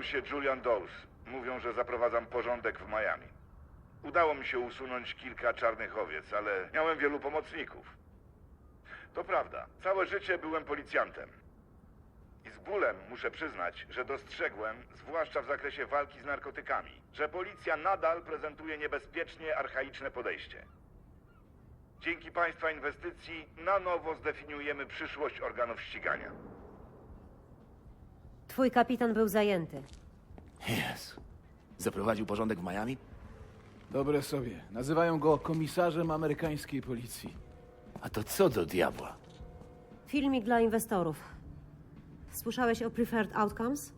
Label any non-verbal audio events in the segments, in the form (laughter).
Nazywam się Julian. Mówią, że zaprowadzam porządek w Miami. Udało mi się usunąć kilka czarnych owiec, ale miałem wielu pomocników. To prawda, całe życie byłem policjantem. I z bólem muszę przyznać, że dostrzegłem, zwłaszcza w zakresie walki z narkotykami, że policja nadal prezentuje niebezpiecznie archaiczne podejście. Dzięki Państwa inwestycji na nowo zdefiniujemy przyszłość organów ścigania. Twój kapitan był zajęty. Jezu. Zaprowadził porządek w Miami? Dobre sobie. Nazywają go komisarzem amerykańskiej policji. A to co do diabła? Filmik dla inwestorów. Słyszałeś o Preferred Outcomes?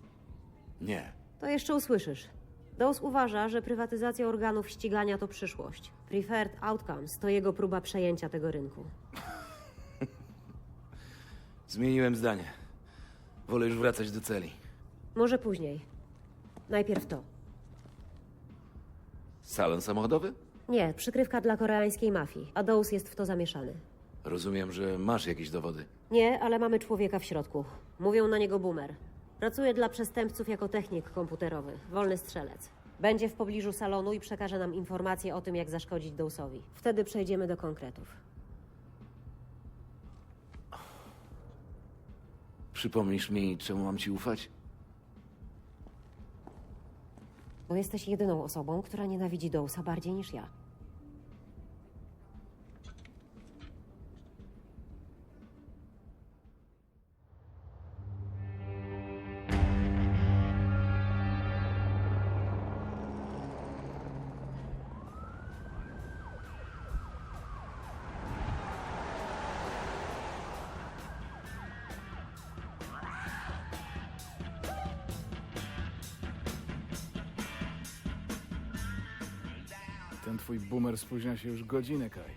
Nie. To jeszcze usłyszysz. Dawes uważa, że prywatyzacja organów ścigania to przyszłość. Preferred Outcomes to jego próba przejęcia tego rynku. (laughs) Zmieniłem zdanie. Wolę już wracać do celi. Może później. Najpierw to. Salon samochodowy? Nie, przykrywka dla koreańskiej mafii, a Dawes jest w to zamieszany. Rozumiem, że masz jakieś dowody. Nie, ale mamy człowieka w środku. Mówią na niego boomer. Pracuje dla przestępców jako technik komputerowy, wolny strzelec. Będzie w pobliżu salonu i przekaże nam informacje o tym, jak zaszkodzić Dawesowi. Wtedy przejdziemy do konkretów. Przypomnisz mi, czemu mam ci ufać? Bo jesteś jedyną osobą, która nienawidzi Dawesa bardziej niż ja. Ten twój boomer spóźnia się już godzinę, Kai.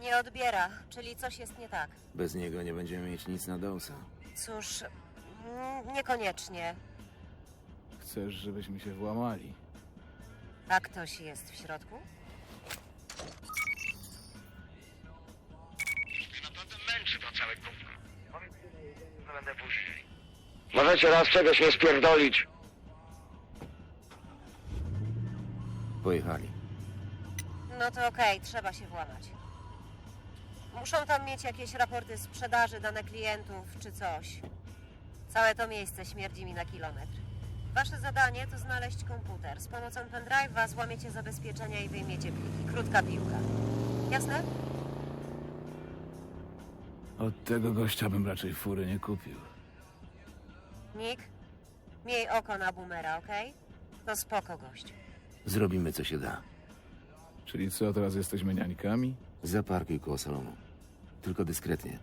Nie odbiera, czyli coś jest nie tak. Bez niego nie będziemy mieć nic na Dawsa. Cóż, mm, niekoniecznie. Chcesz, żebyśmy się włamali. A ktoś jest w środku? Naprawdę męczy to całe gówno. Powiedz że będę później. Możecie raz czegoś nie spierdolić. Pojechali. No to okej, trzeba się włamać. Muszą tam mieć jakieś raporty sprzedaży, dane klientów czy coś. Całe to miejsce śmierdzi mi na kilometr. Wasze zadanie to znaleźć komputer. Z pomocą pendrive'a złamiecie zabezpieczenia i wyjmiecie pliki. Krótka piłka. Jasne? Od tego gościa bym raczej fury nie kupił. Nick? Miej oko na boomera, okej? To spoko, gość. Zrobimy, co się da. Czyli co, teraz jesteśmy niańkami? Zaparkuj koło salonu. Tylko dyskretnie.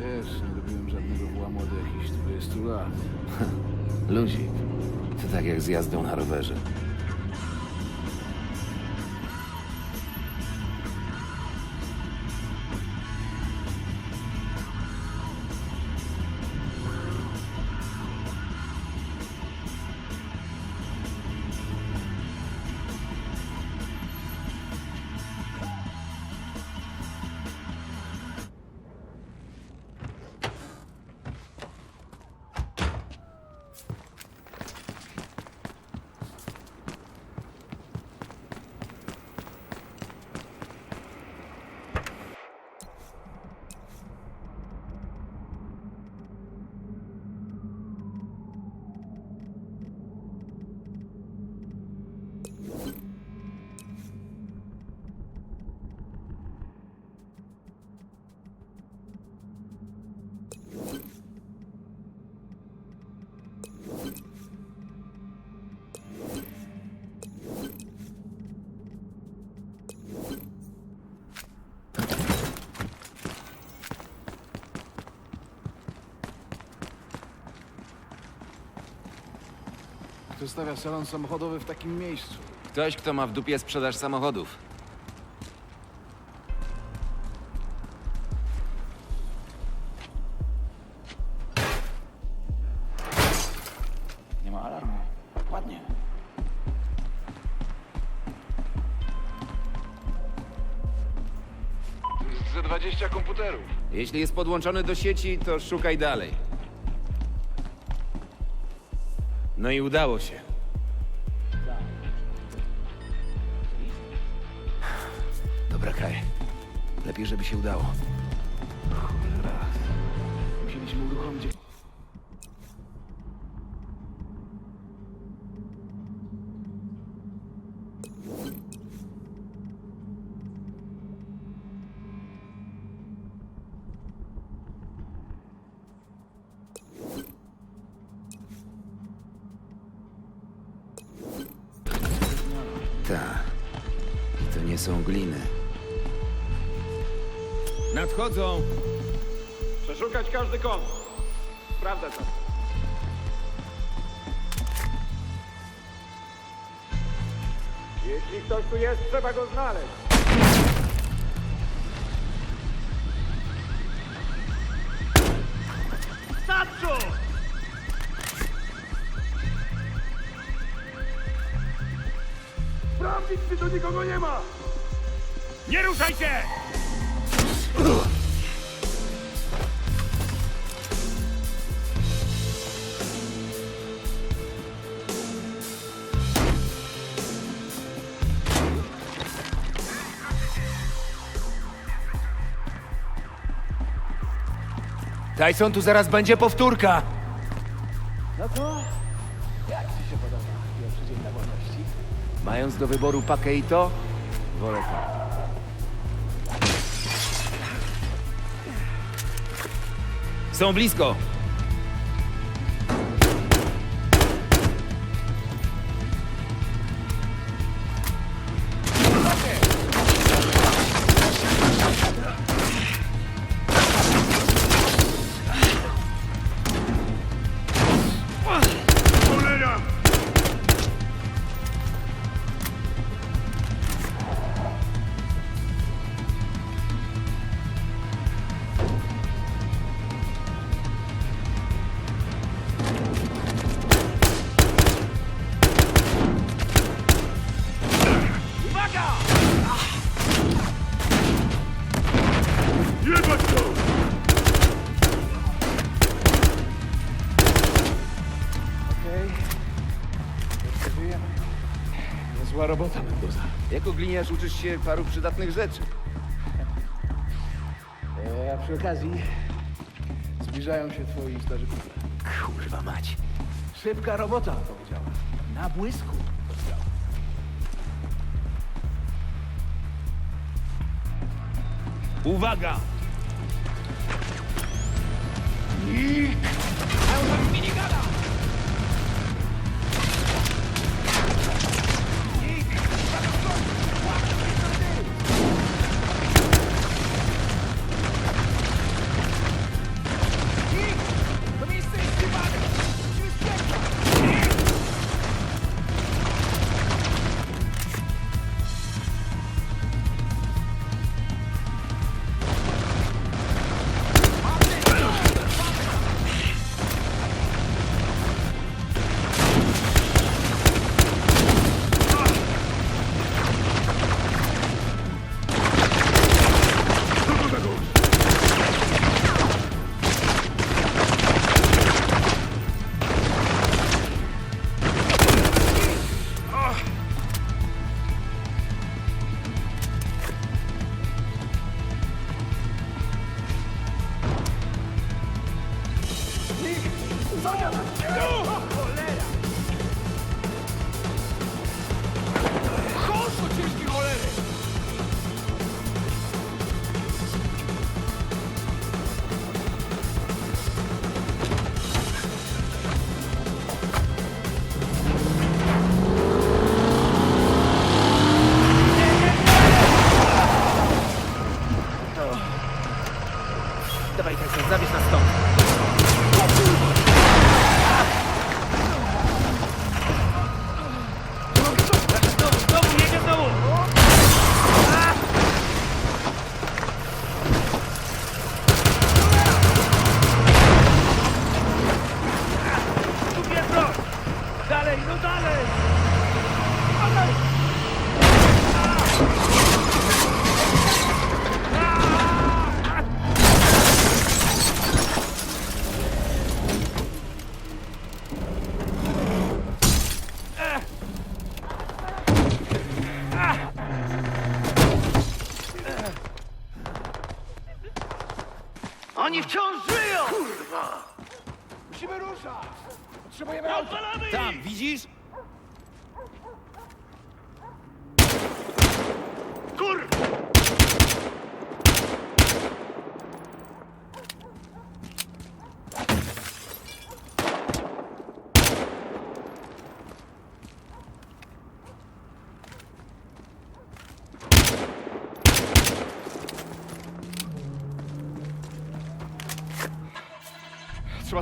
Wiesz, nie robiłem żadnego włamu od jakichś 20 lat. (laughs) Luzik. To tak jak z jazdą na rowerze. Kto stawia salon samochodowy w takim miejscu? Ktoś, kto ma w dupie sprzedaż samochodów. Nie ma alarmu. Ładnie. 20 komputerów. Jeśli jest podłączony do sieci, to szukaj dalej. No i udało się. Dobra, Kaj. Lepiej, żeby się udało. Są gliny. Nadchodzą! Przeszukać każdy kąt. Sprawdzę to. Jeśli ktoś tu jest, trzeba go znaleźć. Tyson, tu zaraz będzie powtórka! No to... Jak ci się podoba pierwszy dzień na wolności? Mając do wyboru pakę i to, wolę to. Są blisko! Gliniarz uczysz się paru przydatnych rzeczy. E, a przy okazji zbliżają się twoi starzy kumple. Kurwa mać. Szybka robota, powiedziała. Na błysku. Uwaga! Oni 乡下人，听。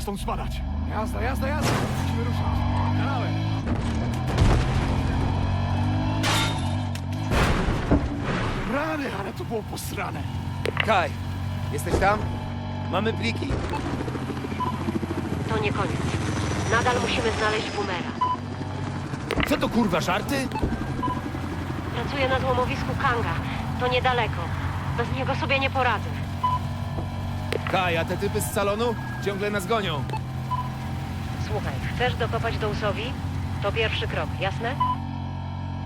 Stąd spadać. Jazda, jazda, jazda! Musimy ruszać! Kanałem! Rany, ale to było posrane. Kaj, jesteś tam? Mamy pliki. To nie koniec. Nadal musimy znaleźć boomera. Co to kurwa, żarty? Pracuję na złomowisku Kanga. To niedaleko. Bez niego sobie nie poradzę. Kaj, a te typy z salonu ciągle nas gonią. Słuchaj, chcesz dokopać Dousowi? To pierwszy krok, jasne?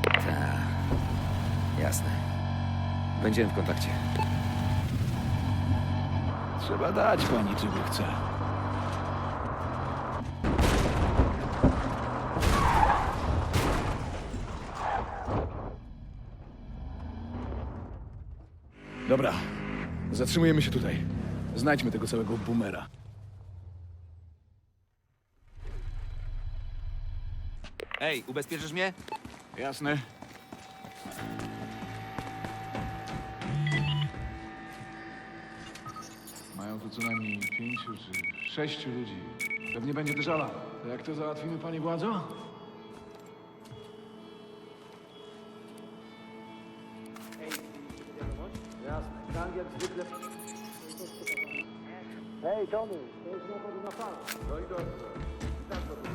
Tak, jasne. Będziemy w kontakcie. Trzeba dać pani, czego chce. Dobra, zatrzymujemy się tutaj. Znajdźmy tego całego boomera. Ej, ubezpieczysz mnie? Jasne? Mają tu co najmniej pięciu czy sześciu ludzi. Pewnie będzie držala. To jak to załatwimy, panie władzo? Co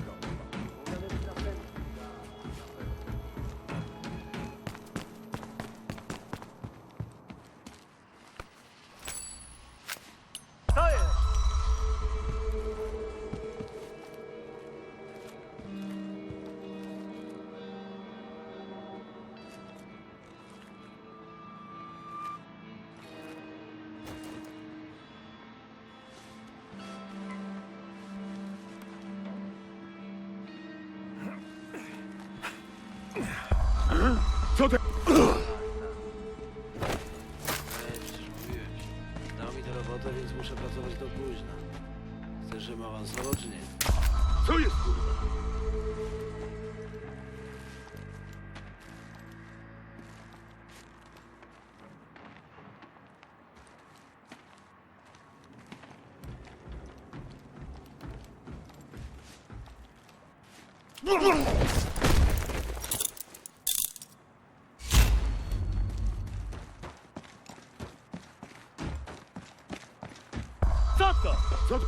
Co to? Co to?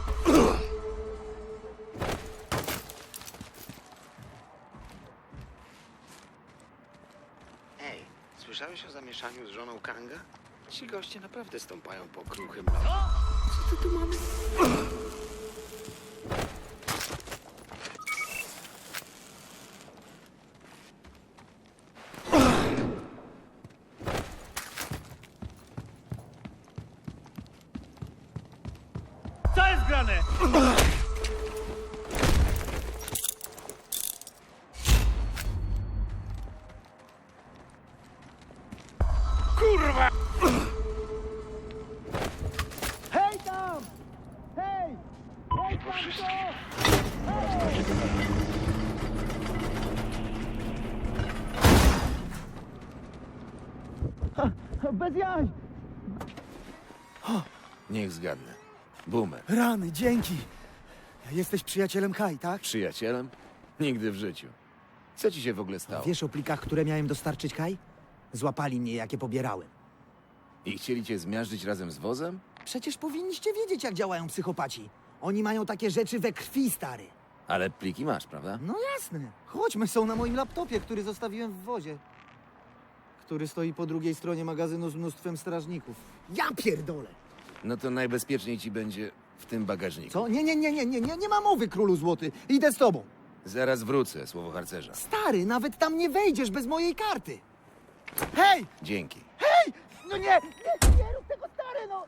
Ej, słyszałeś o zamieszaniu z żoną Kanga? Ci goście naprawdę stąpają po kruchym lodzie. Co ty tu mamy? Niech zgadnę. Boomer. Rany, dzięki. Jesteś przyjacielem Kai, tak? Przyjacielem? Nigdy w życiu. Co ci się w ogóle stało? Wiesz o plikach, które miałem dostarczyć Kai? Złapali mnie, jakie pobierałem. I chcieli cię zmiażdżyć razem z wozem? Przecież powinniście wiedzieć, jak działają psychopaci. Oni mają takie rzeczy we krwi, stary. Ale pliki masz, prawda? No jasne. Chodźmy, są na moim laptopie, który zostawiłem w wozie. Który stoi po drugiej stronie magazynu z mnóstwem strażników. Ja pierdolę! No to najbezpieczniej ci będzie w tym bagażniku. Co? Nie, nie, nie, nie, nie, nie, nie ma mowy, królu złoty. Idę z tobą. Zaraz wrócę, słowo harcerza. Stary, nawet tam nie wejdziesz bez mojej karty. Hej! Dzięki. Hej! No nie! Nie, nie rób tego, stary, no!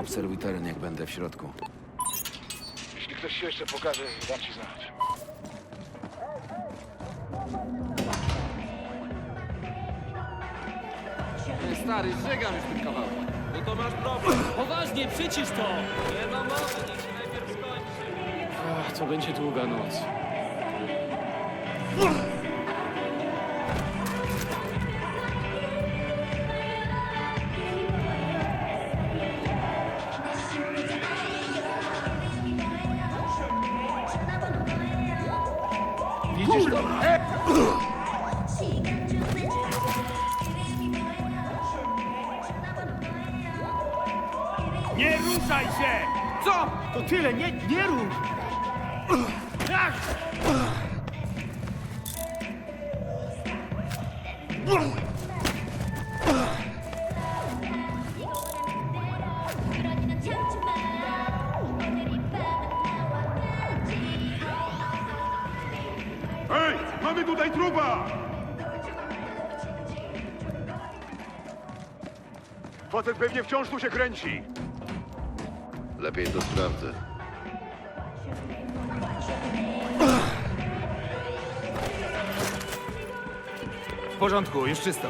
Obserwuj teren, jak będę w środku. Jeśli ktoś się jeszcze pokaże, dam ci znać. Stary, żegam już tym kawałkiem. No to masz problem. Poważnie, przycisz to! Nie ma mowy, niech się najpierw skończy. Ach, to będzie długa noc. Tutaj trupa! Facet pewnie wciąż tu się kręci. Lepiej to sprawdzę. W porządku, już czysto.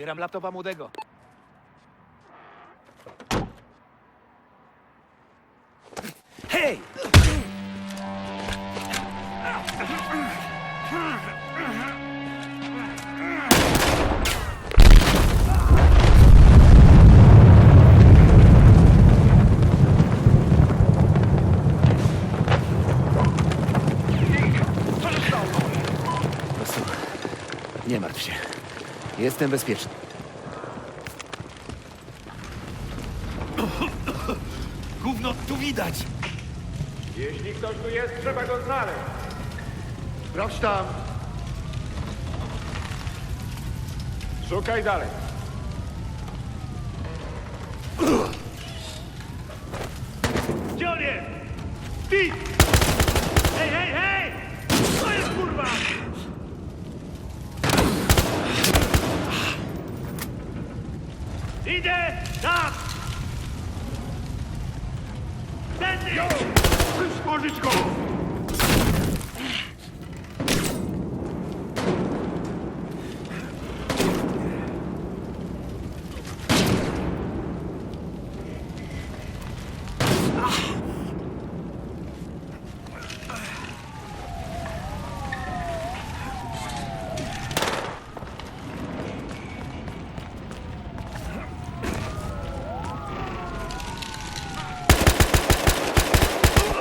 Zabieram laptopa młodego. Jestem bezpieczny. Gówno tu widać! Jeśli ktoś tu jest, trzeba go znaleźć. Sprawdź tam. Szukaj dalej. Gdzie on jest? Ty! Hej, hej, hej! Co jest kurwa? Idę! Tam! Tędy! Przysporzyć go!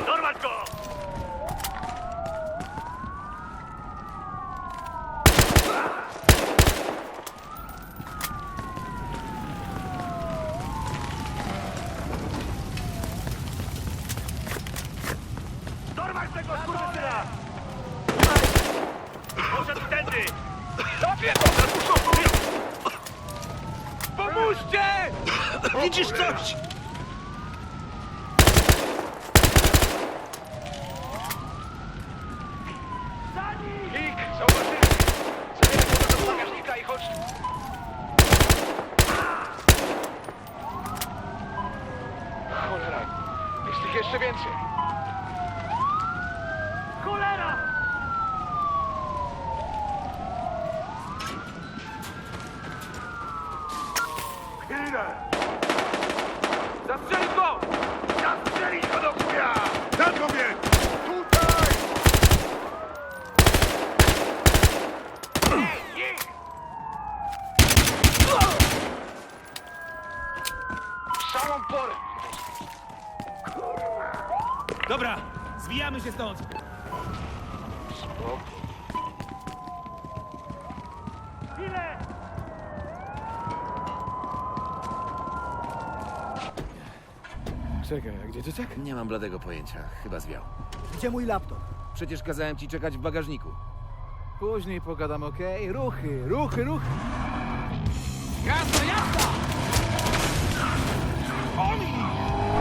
Dorwać go! Dorwać tego skurwysyna! Poszedł tędy! Zapię Pomóżcie! Widzisz coś? Lik, zauważyłem! Zabieraj go do bagażnika i chodź! Cholera. Jest ich jeszcze więcej. Cholera! Chwilę! Zastrzelić go! Zastrzelić go do chuja! Na tobie! Tutaj! Ej, ich! W samą porę. Dobra, zwijamy się stąd. Chwilę! Czekaj, a gdzie dzieciak? Nie mam bladego pojęcia, chyba zwiał. Gdzie mój laptop? Przecież kazałem ci czekać w bagażniku. Później pogadam, okej? Ruchy, ruchy, ruchy! Jazda, jazda!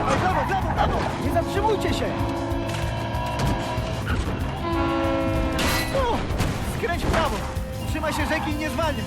Brawo, brawo, brawo! Nie zatrzymujcie się! O! Skręć w prawo! Trzymaj się rzeki i nie zwalniaj!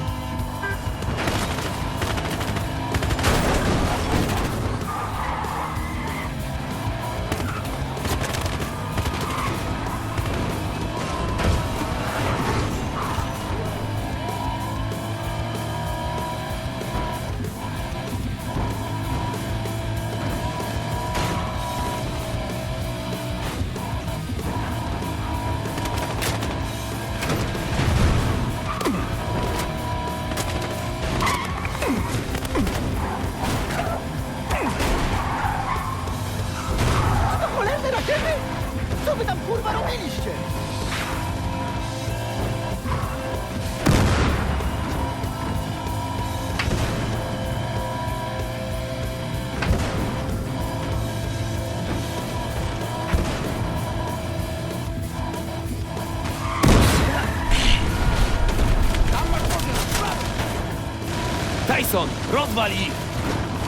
Ich!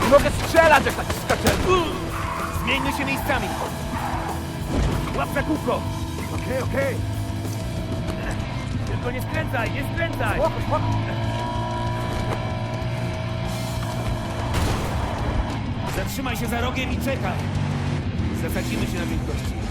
Nie mogę strzelać, jak tak skaczę! Zmieńmy się miejscami! Łap za kółko! Okej, okej! Tylko nie skręcaj, nie skręcaj! Zatrzymaj się za rogiem i czekaj! Zasadzimy się na wielkości.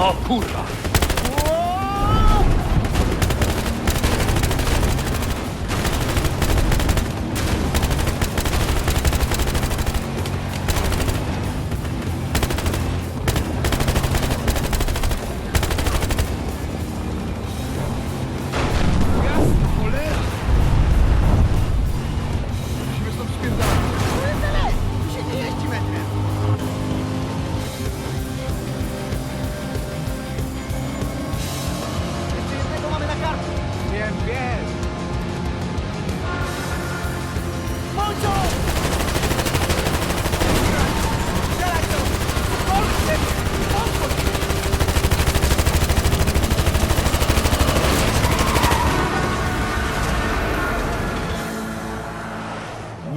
O kurwa!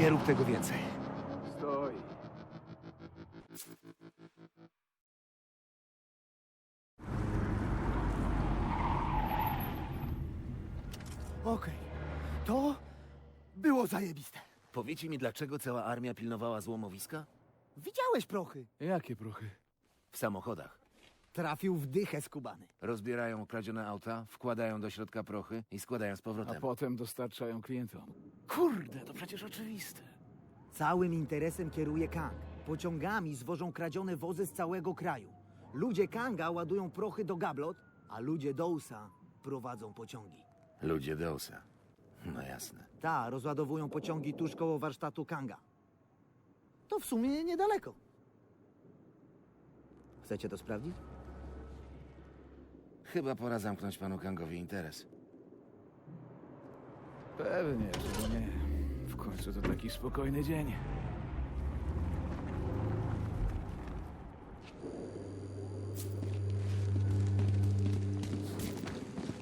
Nie rób tego więcej. Stoi. Okej, to było zajebiste. Powiecie mi, dlaczego cała armia pilnowała złomowiska? Widziałeś prochy? Jakie prochy? W samochodach. Trafił w dychę skubany. Rozbierają kradzione auta, wkładają do środka prochy i składają z A powrotem. potem dostarczają klientom. Kurde, to przecież oczywiste. Całym interesem kieruje Kang. Pociągami zwożą kradzione wozy z całego kraju. Ludzie Kanga ładują prochy do gablot, a ludzie Dousa prowadzą pociągi. Ludzie Deusa. No jasne. Ta rozładowują pociągi tuż koło warsztatu Kanga. To w sumie niedaleko. Chcecie to sprawdzić? Chyba pora zamknąć panu Kangowi interes. Pewnie, że nie. W końcu to taki spokojny dzień.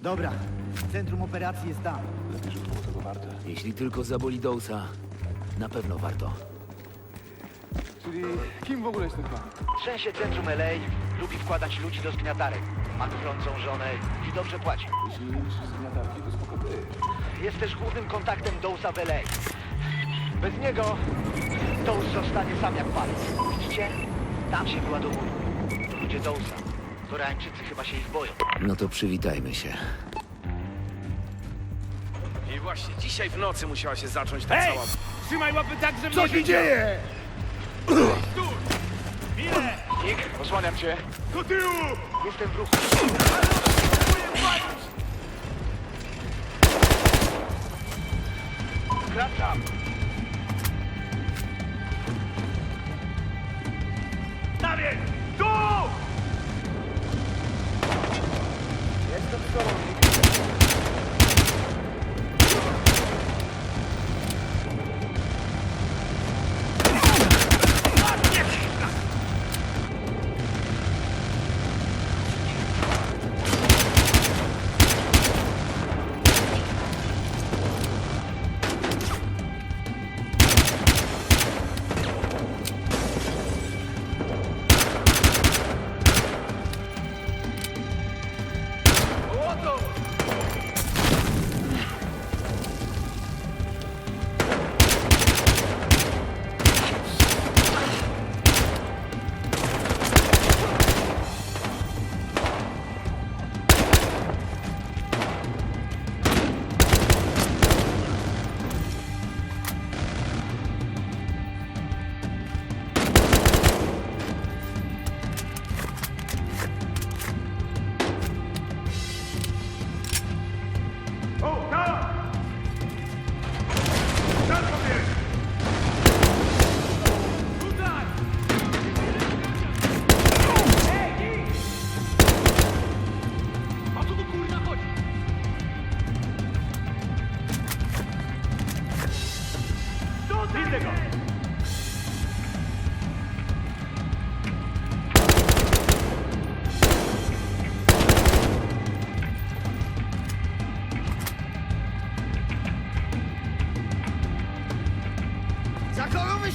Dobra, centrum operacji jest tam. Jeśli tylko zaboli Dousa, na pewno warto. Czyli kim w ogóle jest ten pan? Trzęsie centrum LA, lubi wkładać ludzi do zgniatarek. Ma kuchrącą żonę i dobrze płaci. Jeśli zgniatarki, to spoko ty. Jest też głównym kontaktem Dousa w LA. Bez niego Dous zostanie sam jak palec. Widzicie? Tam się wyładowuje. ludzie Dousa. Koreańczycy chyba się ich boją. No to przywitajmy się. I właśnie dzisiaj w nocy musiała się zacząć ta cała... Trzymaj łapy tak, żeby Co nie się dzieje? Osłaniam cię. Do tyłu! Jestem w ruchu. Skracam. Dawid!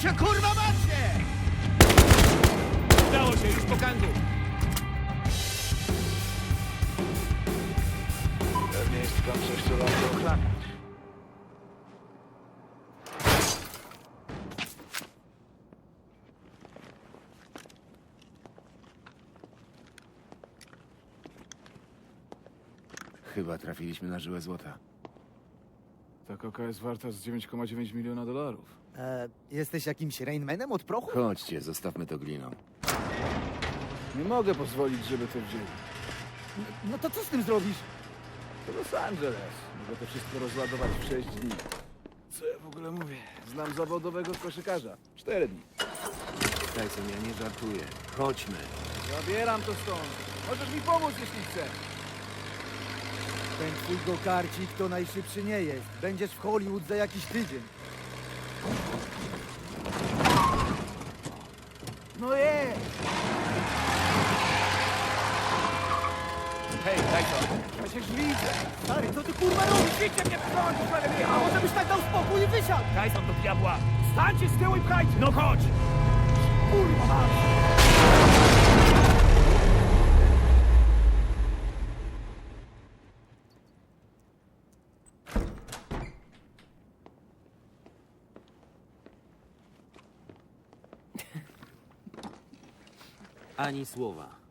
Się kurwa macie? Udało się, już po kangu. Pewnie jest tam coś, co warto ochraniać. Chyba trafiliśmy na żyłę złota. Koka jest warta z 9,9 miliona dolarów. E, jesteś jakimś Rainmanem od prochu? Chodźcie, zostawmy to gliną. Nie mogę pozwolić, żeby to wzięli. No to co z tym zrobisz? To Los Angeles. Mogę to wszystko rozładować w 6 dni. Co ja w ogóle mówię? Znam zawodowego koszykarza. 4 dni. Tyson, ja nie żartuję. Chodźmy. Zabieram to stąd. Możesz mi pomóc, jeśli chcesz. Ten twój gokarcik to najszybszy nie jest. Będziesz w Hollywood za jakiś tydzień. No jest! Hej, Tyson. Przecież widzę! Stary, co ty kurwa robisz? Wiecie mnie prąd, A może byś tak dał spokój i wysiadł? Tyson do diabła. Stańcie z tyłu i pchajcie. No chodź. Kurwa Ani słowa.